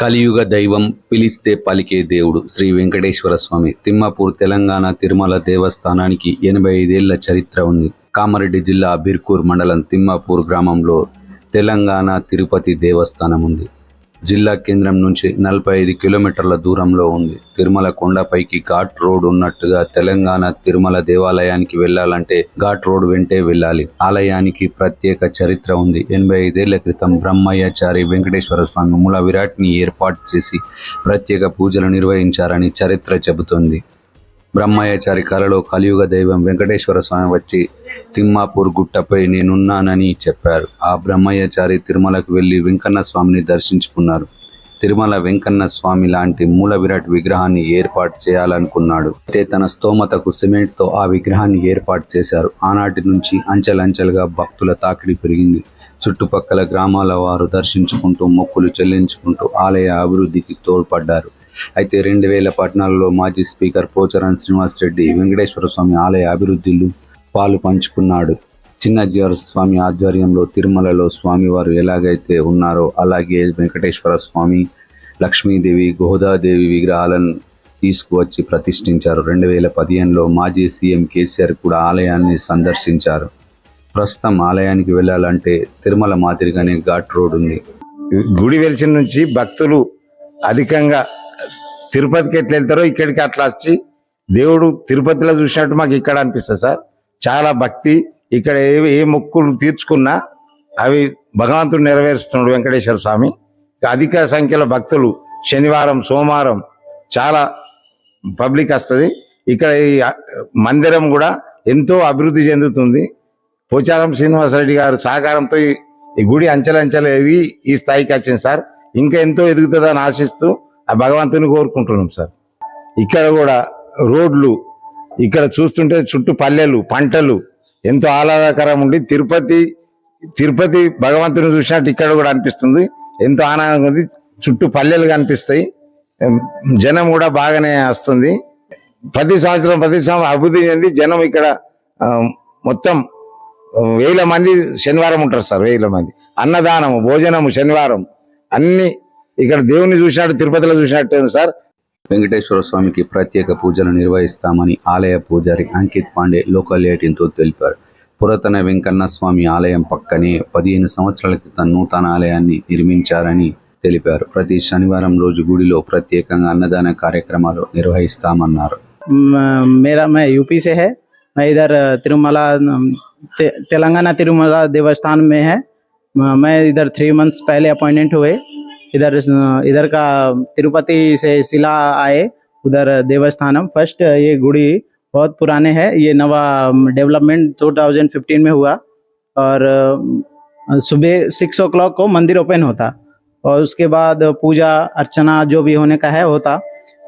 కలియుగ దైవం పిలిస్తే పలికే దేవుడు శ్రీ వెంకటేశ్వర స్వామి. తిమ్మాపూర్ తెలంగాణ తిరుమల దేవస్థానానికి ఎనభై ఐదేళ్ళ చరిత్ర ఉంది. కామారెడ్డి జిల్లా బిర్కూర్ మండలం తిమ్మాపూర్ గ్రామంలో తెలంగాణ తిరుపతి దేవస్థానం ఉంది. జిల్లా కేంద్రం నుంచి నలభై ఐదు కిలోమీటర్ల దూరంలో ఉంది. తిరుమల కొండపైకి ఘాట్ రోడ్ ఉన్నట్టుగా తెలంగాణ తిరుమల దేవాలయానికి వెళ్ళాలంటే ఘాట్ రోడ్ వెంటే వెళ్ళాలి. ఆలయానికి ప్రత్యేక చరిత్ర ఉంది. ఎనభై ఐదేళ్ళ క్రితం బ్రహ్మయ్యాచారి వెంకటేశ్వర స్వామి మూల విరాట్ని ఏర్పాటు చేసి ప్రత్యేక పూజలు నిర్వహించారని చరిత్ర చెబుతోంది. బ్రహ్మయ్యాచారి కలలో కలియుగ దైవం వెంకటేశ్వర స్వామి వచ్చి తిమ్మాపూర్ గుట్టపై నేనున్నానని చెప్పారు. ఆ బ్రహ్మయ్యాచారి తిరుమలకు వెళ్ళి వెంకన్న స్వామిని దర్శించుకున్నారు. తిరుమల వెంకన్న స్వామి లాంటి మూల విరాట్ విగ్రహాన్ని ఏర్పాటు చేయాలనుకున్నాడు. అయితే తన స్తోమతకు సిమెంట్తో ఆ విగ్రహాన్ని ఏర్పాటు చేశారు. ఆనాటి నుంచి అంచెలంచెలుగా భక్తుల తాకిడి పెరిగింది. చుట్టుపక్కల గ్రామాల వారు దర్శించుకుంటూ మొక్కులు చెల్లించుకుంటూ ఆలయ అభివృద్ధికి తోడ్పడ్డారు. అయితే రెండు వేల పద్నాలుగులో మాజీ స్పీకర్ పోచారం శ్రీనివాసరెడ్డి వెంకటేశ్వర స్వామి ఆలయ అభివృద్ధిలో పాలు పంచుకున్నాడు. చిన్నజీవర స్వామి ఆధ్వర్యంలో తిరుమలలో స్వామివారు ఎలాగైతే ఉన్నారో అలాగే వెంకటేశ్వర స్వామి లక్ష్మీదేవి గోదాదేవి విగ్రహాలను తీసుకువచ్చి ప్రతిష్ఠించారు. రెండు వేల పదిహేనులో మాజీ సీఎం కేసీఆర్ కూడా ఆలయాన్ని సందర్శించారు. ప్రస్తుతం ఆలయానికి వెళ్ళాలంటే తిరుమల మాదిరిగానే ఘాట్ రోడ్ ఉంది. గుడి వెలిసిన నుంచి భక్తులు అధికంగా తిరుపతికి ఎట్లా వెళ్తారో ఇక్కడికి అట్లా వచ్చి దేవుడు తిరుపతిలో చూసినట్టు మాకు ఇక్కడ అనిపిస్తుంది సార్. చాలా భక్తి. ఇక్కడ ఏ ఏ మొక్కులు తీర్చుకున్నా అవి భగవంతుడు నెరవేరుస్తున్నాడు వెంకటేశ్వర స్వామి. అధిక సంఖ్యలో భక్తులు శనివారం సోమవారం చాలా పబ్లిక్ వస్తుంది. ఇక్కడ ఈ మందిరం కూడా ఎంతో అభివృద్ధి చెందుతుంది. పోచారం శ్రీనివాసరెడ్డి గారు సహకారంతో ఈ- గుడి అంచెలంచెలు ఎదిగి ఈ స్థాయికి వచ్చింది సార్. ఇంకా ఎంతో ఎదుగుతుందని ఆశిస్తూ ఆ భగవంతుని కోరుకుంటున్నాం సార్. ఇక్కడ కూడా రోడ్లు ఇక్కడ చూస్తుంటే చుట్టూ పల్లెలు పంటలు ఎంతో ఆహ్లాదకరం ఉండి తిరుపతి తిరుపతి భగవంతుని చూసినట్టు ఇక్కడ కూడా అనిపిస్తుంది. ఎంతో ఆనందంగా ఉంది. చుట్టూ పల్లెలు కనిపిస్తాయి. జనం కూడా బాగానే వస్తుంది. ప్రతి సంవత్సరం ప్రతి సంవత్సరం అభివృద్ధి చెంది జనం ఇక్కడ మొత్తం వేల మంది శనివారం ఉంటారు సార్ వేల మంది. అన్నదానము భోజనము శనివారం అన్ని ఇక్కడ దేవుని చూశాడు తిరుపతిలో చూసినట్టు సార్? వెంకటేశ్వర స్వామికి ప్రత్యేక పూజలు నిర్వహిస్తామని ఆలయ పూజారి అంకిత్ పాండే లోకల్ ఎయిటీన్తో తెలిపారు. పురాతన వెంకన్న స్వామి ఆలయం పక్కనే పదిహేను సంవత్సరాల క్రితం నూతన ఆలయాన్ని నిర్మించారని తెలిపారు. ప్రతి శనివారం రోజు గుడిలో ప్రత్యేకంగా అన్నదాన కార్యక్రమాలు నిర్వహిస్తామన్నారు. యూపీ మే హే తిరుమల తెలంగాణ తిరుమల దేవస్థానం మే హే? మే ఇదర్ త్రీ మంత్స్ పహలే అపాయింట్మెంట్ హే इधर इधर का तिरुपति से शिला आए, उधर देवस्थानम। फ़र्स्ट ये गुड़ी बहुत पुराने है। ये नवा डेवलपमेंट 2015 में हुआ। और सुबह सिक्स ओ को मंदिर ओपन होता। और उसके बाद पूजा, अर्चना जो भी होने का है, होता।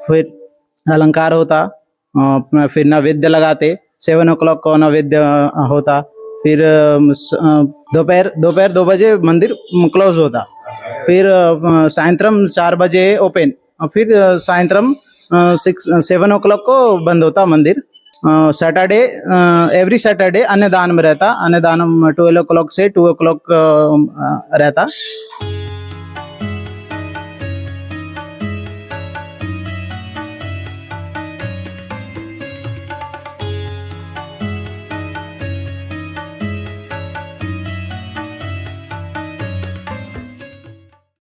फिर अलंकार होता। फिर नैवेद्य लगाते। सेवन ओ क्लॉक को नैवेद्य, होता। फिर दोपहर दोपहर दो बजे मंदिर क्लोज होता। फिर अ, सायंत्रम चार बजे ओपन फिर अ, सायंत्रम सिक्स सेवन ओ क्लॉक को बंद होता मंदिर सैटरडे एवरी सैटरडे अन्नदान में रहता अन्नदान ट्वेल्व ओ क्लॉक से टू ओ क्लॉक रहता